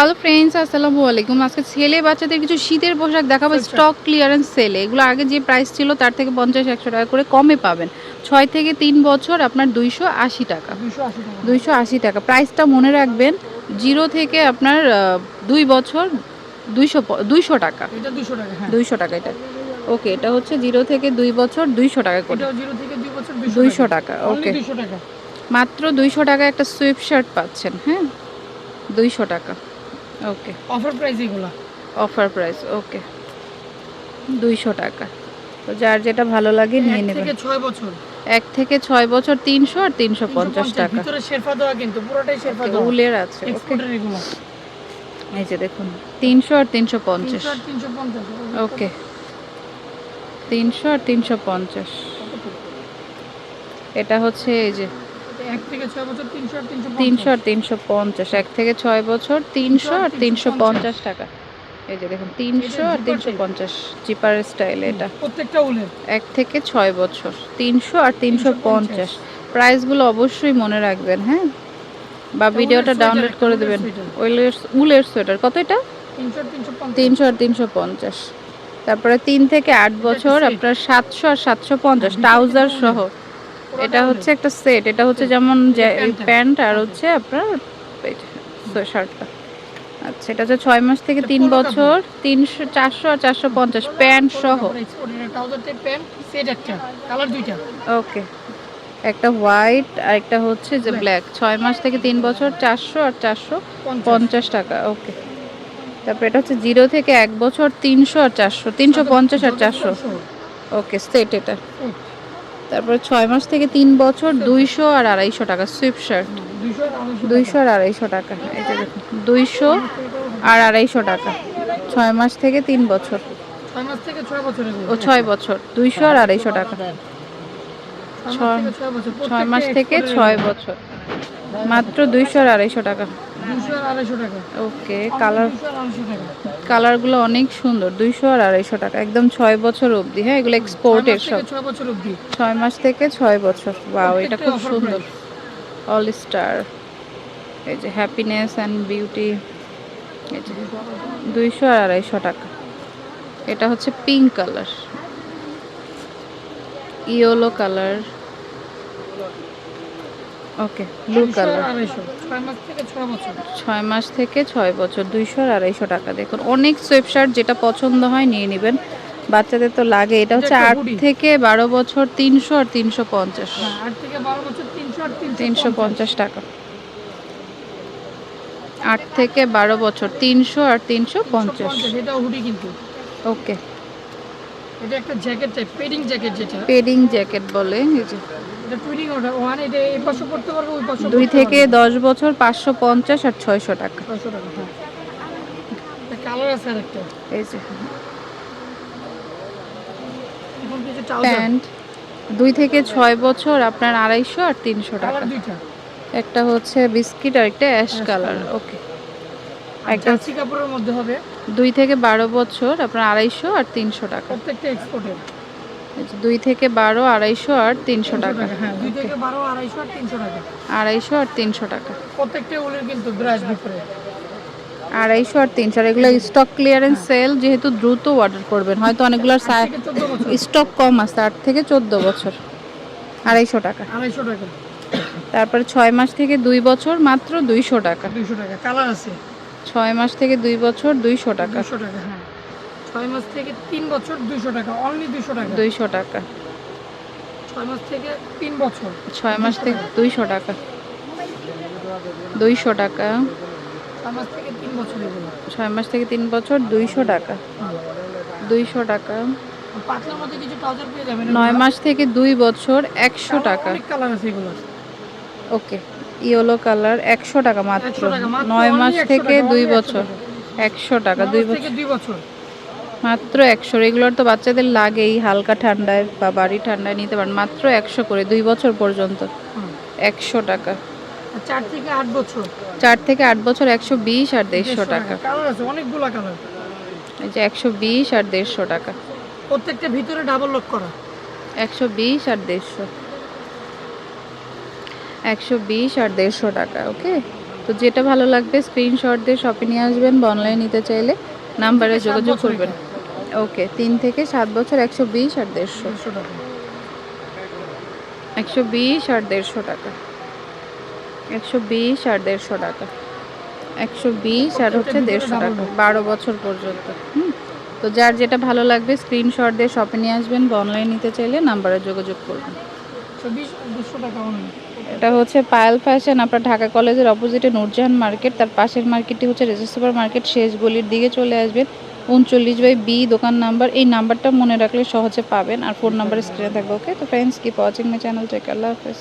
Hello friends আসসালামু আলাইকুম আজকে ছেলে বাচ্চাদের কিছু শীতের পোশাক দেখাবো স্টক ক্লিয়ারেন্স সেলে এগুলো আগে যে প্রাইস ছিল তার থেকে পঞ্চাশ একশো টাকা করে কমে পাবেন। ছয় থেকে তিন বছর আপনার দুইশো আশি টাকা। দুইশো আশি টাকা। প্রাইসটা মনে রাখবেন জিরো থেকে আপনার দুই বছর দুইশো দুইশো টাকা। হ্যাঁ। দুইশো টাকা এটা। ওকে এটা হচ্ছে জিরো থেকে দুই বছর দুইশো টাকা করে। দুইশো টাকা। ওকে মাত্র দুইশো টাকা একটা সুইফট শার্ট পাচ্ছেন হ্যাঁ? দুইশো টাকা। ওকে অফার প্রাইস এগুলা? অফার প্রাইস ওকে দুইশো টাকা। তো যার যেটা ভালো লাগে নিয়ে নেবেন। থেকে ছয় বছর? এক থেকে ছয় বছর তিনশো আর তিনশো পঞ্চাশ টাকা। ভিতরে শেরফা দেওয়া কিন্তু পুরোটাই শেরফা দেওয়া। উলের আছে এক্সপোর্টের এগুলো। এই যে দেখুন তিনশো আর তিনশো পঞ্চাশ। তিনশো আর তিনশো পঞ্চাশ ওকে। তিনশো আর তিনশো পঞ্চাশ। এটা হচ্ছে এই যে তিনশো আর তিনশো পঞ্চাশ? এক থেকে ছয় বছর তিনশো আর তিনশো পঞ্চাশ টাকা। এই যে দেখুন তিনশো আর তিনশো পঞ্চাশ চিপার স্টাইল এটা। প্রত্যেকটা উলের। এক থেকে ছয় বছর তিনশো আর তিনশো পঞ্চাশ। প্রাইসগুলো অবশ্যই মনে রাখবেন হ্যাঁ? বা ভিডিওটা ডাউনলোড করে দেবেন। উলের উলের সোয়েটার কত এটা? তিনশো আর তিনশো পঞ্চাশ। তারপরে তিন থেকে আট বছর। আপনার সাতশো আর সাতশো পঞ্চাশ ভিতর ট্রাউজার সহ। এটা হচ্ছে একটা সেট এটা হচ্ছে যেমন প্যান্ট আর হচ্ছে আপনার শার্টটা। আচ্ছা এটা হচ্ছে ছয় মাস থেকে তিন বছর তিনশো চারশো আর চারশো পঞ্চাশ প্যান্ট সহ। ওকে একটা হোয়াইট আর একটা হচ্ছে যে ব্ল্যাক ছয় মাস থেকে তিন বছর চারশো আর চারশো পঞ্চাশ। পঞ্চাশ টাকা ওকে তারপর এটা হচ্ছে জিরো থেকে এক বছর তিনশো আর চারশো তিনশো পঞ্চাশ আর চারশো। ওকে সেট এটা। তারপরে ছয় মাস থেকে তিন বছর দুইশো আর আড়াইশো টাকা সুইফট শার্ট। দুইশো আর আড়াইশো টাকা। যে দেখুন দুইশো আর আড়াইশো টাকা। ছয় মাস থেকে তিন বছর। ও ছয় বছর। দুইশো আর আড়াইশো টাকা। ছয় মাস থেকে ছয় বছর। মাত্র দুইশো আর আড়াইশো টাকা। ওকে কালার কালারগুলো অনেক সুন্দর দুইশো আর আড়াইশো টাকা একদম ছয় বছর অবধি হ্যাঁ এগুলো এক্সপোর্টের সব। ছয় মাস থেকে ছয় বছর বাও এটা খুব সুন্দর। অল স্টার এই যে হ্যাপিনেস অ্যান্ড বিউটি এই যে দুইশো আর আড়াইশো টাকা। এটা হচ্ছে pink colour yellow colour okay blue colour ছয় মাস থেকে ছয় বছর। দুইশো আর আড়াইশো টাকা। দেখুন অনেক সোয়েবশার্ট যেটা পছন্দ হয় নিয়ে নেবেন। বাচ্চাদের তো লাগে এটা হচ্ছে আট থেকে বারো বছর তিনশো আর তিনশো পঞ্চাশ। হ্যাঁ তিনশো পঞ্চাশ। টাকা। আট থেকে বারো বছর তিনশো আর তিনশো পঞ্চাশ ওকে। এটা একটা জ্যাকেট টাইপ পেডিং জ্যাকেট যেটা। পেডিং জ্যাকেট বলে এই যে। এটা ওটা ওয়ান এটা এই পাশে পড়তে পারবে ওই পাশে দুই থেকে দশ বছর পাঁচশো পঞ্চাশ আর ছয়শো টাকা। ছয়শো টাকা হ্যাঁ। কালার আছে আর একটা এই যে। প্যান্ট দুই থেকে ছয় বছর আপনার আড়াইশো আর তিনশো টাকা। একটা হচ্ছে বিস্কিট আর একটা অ্যাশ কালার ওকে একটা জার্সি কাপড়ের মধ্যে হবে? দুই থেকে বারো বছর আপনার আড়াইশো আর তিনশো টাকা। প্রত্যেকটা এক্সপোর্টের এই দুই থেকে বারো আড়াইশো আর তিনশো টাকা। হ্যাঁ দুই থেকে বারো আড়াইশো আর তিনশো টাকা। আড়াইশো আর তিনশো টাকা। প্রত্যেকটা উলের কিন্তু ব্রাশ ভিতরে আড়াইশো আর তিনশো এগুলো স্টক ক্লিয়ারেন্স সেল যেহেতু দ্রুত অর্ডার করবেন হয়তো অনেকগুলোর স্টক কম আছে আট থেকে চোদ্দ বছর। আড়াইশো টাকা। আড়াইশো টাকা। তারপরে ছয় মাস থেকে দুই বছর মাত্র দুইশো টাকা। দুইশো টাকা কালার আছে। ছয় মাস থেকে দুই বছর দুইশো টাকা। দুশো টাকা হ্যাঁ। ছয় মাস থেকে তিন বছর দুইশো টাকা অনলি দুইশো টাকা। দুইশো টাকা। ছয় মাস থেকে তিন বছর। ছয় মাস থেকে দুইশো টাকা। দুইশো টাকা। ছয় মাস থেকে তিন বছর ছয় মাস থেকে তিন বছর দুইশো টাকা। দুইশো টাকা। পাতলার মধ্যে কিছু ট্রাউজার পেয়ে যাবেন। নয় মাস থেকে দুই বছর একশো টাকা। কালার আছে এগুলো ওকে ইয়েলো কালার একশো টাকা মাত্র। 100 টাকা, মাত্র নয় মাস থেকে দুই বছর। একশো টাকা দুই বছর। মাত্র একশো। রেগুলার তো বাচ্চাদের লাগেই হালকা ঠান্ডায় বা বাড়ি ঠান্ডায় নিতে পারেন। মাত্র একশো করে দুই বছর পর্যন্ত। একশো টাকা। চার থেকে আট বছর। চার থেকে আট বছর একশো বিশ আর দেড়শো টাকা। অনেকগুলা কালার। এই যে একশো বিশ আর দেড়শো টাকা। প্রত্যেকটা ভিতরে ডাবল লক করা। একশো বিশ আর দেড়শো। একশো বিশ আর দেড়শো টাকা ওকে তো যেটা ভালো লাগবে স্ক্রিনশট দিয়ে শপে নিয়ে আসবেন বা অনলাইন নিতে চাইলে নাম্বারে যোগাযোগ করবেন। ওকে তিন থেকে সাত বছর একশো বিশ আর দেড়শো। একশো বিশ আর দেড়শো টাকা। একশো বিশ আর দেড়শো টাকা। একশো বিশ আর হচ্ছে দেড়শো টাকা বারো বছর পর্যন্ত হুম? তো যার যেটা ভালো লাগবে স্ক্রিনশট দিয়ে শপে নিয়ে আসবেন বা অনলাইন নিতে চাইলে নাম্বারে যোগাযোগ করবেন। এটা হচ্ছে পায়েল ফ্যাশন, আপনার ঢাকা কলেজের অপোজিটে নূরজাহান মার্কেট তার পাশের মার্কেটটি হচ্ছে রেজিস্ট সুপার মার্কেট শেষ গলির দিকে চলে আসবেন। উনচল্লিশ বাই বি দোকান নাম্বার এই নাম্বারটা মনে রাখলে সহজে পাবেন। আর ফোন নাম্বার স্ক্রিনে থাকবে ওকে তো ফ্রেন্ডস কি ওয়াচিং মাই চ্যানেল টেক আল্লাহ হাফেজ।